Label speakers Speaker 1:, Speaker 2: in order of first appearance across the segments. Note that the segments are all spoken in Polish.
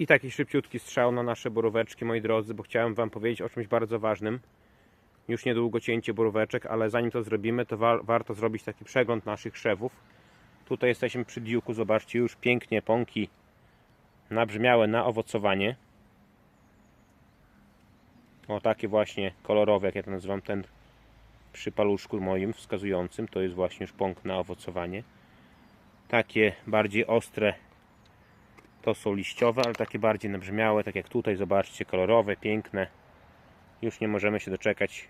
Speaker 1: I taki szybciutki strzał na nasze boróweczki, moi drodzy, bo chciałem Wam powiedzieć o czymś bardzo ważnym. Już niedługo cięcie boróweczek, ale zanim to zrobimy, to wa warto zrobić taki przegląd naszych krzewów. Tutaj jesteśmy przy diuku, zobaczcie, już pięknie pąki nabrzmiałe na owocowanie. O takie właśnie kolorowe, jak ja to nazywam, ten przy paluszku moim wskazującym, to jest właśnie już pąk na owocowanie. Takie bardziej ostre to są liściowe, ale takie bardziej nabrzmiałe, tak jak tutaj, zobaczcie, kolorowe, piękne. Już nie możemy się doczekać,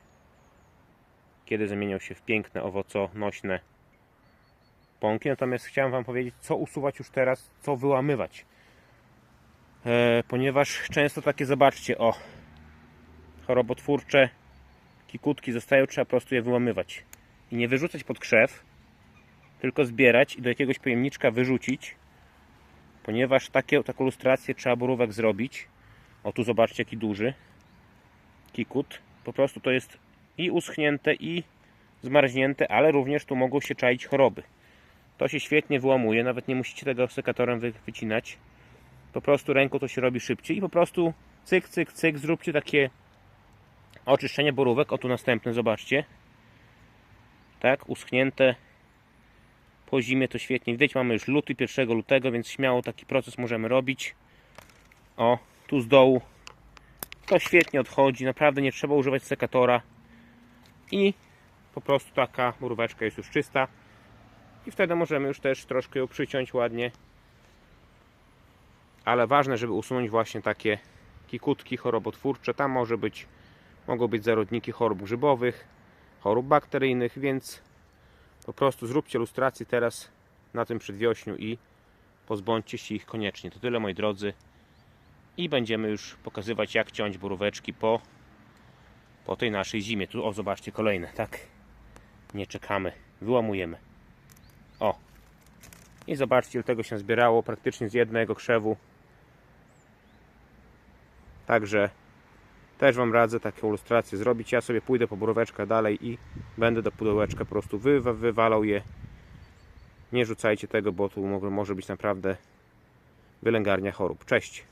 Speaker 1: kiedy zamienią się w piękne, owoconośne pąki. Natomiast chciałem Wam powiedzieć, co usuwać już teraz, co wyłamywać. E, ponieważ często takie, zobaczcie, o, chorobotwórcze kikutki zostają, trzeba po prostu je wyłamywać. I nie wyrzucać pod krzew, tylko zbierać i do jakiegoś pojemniczka wyrzucić, ponieważ takie, taką lustrację trzeba borówek zrobić. O tu zobaczcie jaki duży kikut. Po prostu to jest i uschnięte i zmarznięte, ale również tu mogą się czaić choroby. To się świetnie wyłamuje, nawet nie musicie tego sekatorem wy, wycinać. Po prostu ręką to się robi szybciej i po prostu cyk, cyk, cyk, zróbcie takie oczyszczenie borówek. O tu następne, zobaczcie. Tak, uschnięte po zimie to świetnie widać. Mamy już luty, 1 lutego, więc śmiało taki proces możemy robić. O, tu z dołu to świetnie odchodzi. Naprawdę nie trzeba używać sekatora. I po prostu taka boróweczka jest już czysta. I wtedy możemy już też troszkę ją przyciąć ładnie. Ale ważne, żeby usunąć właśnie takie kikutki chorobotwórcze. Tam może być, mogą być zarodniki chorób grzybowych, chorób bakteryjnych, więc po prostu zróbcie lustrację teraz na tym przedwiośniu i pozbądźcie się ich koniecznie. To tyle moi drodzy. I będziemy już pokazywać jak ciąć boróweczki po, po tej naszej zimie. Tu o zobaczcie kolejne, tak? Nie czekamy, wyłamujemy. O. I zobaczcie ile tego się zbierało praktycznie z jednego krzewu. Także też Wam radzę taką ilustrację zrobić. Ja sobie pójdę po boróweczkę dalej i będę do pudełeczka po prostu wy, wywalał je. Nie rzucajcie tego, bo tu może być naprawdę wylęgarnia chorób. Cześć!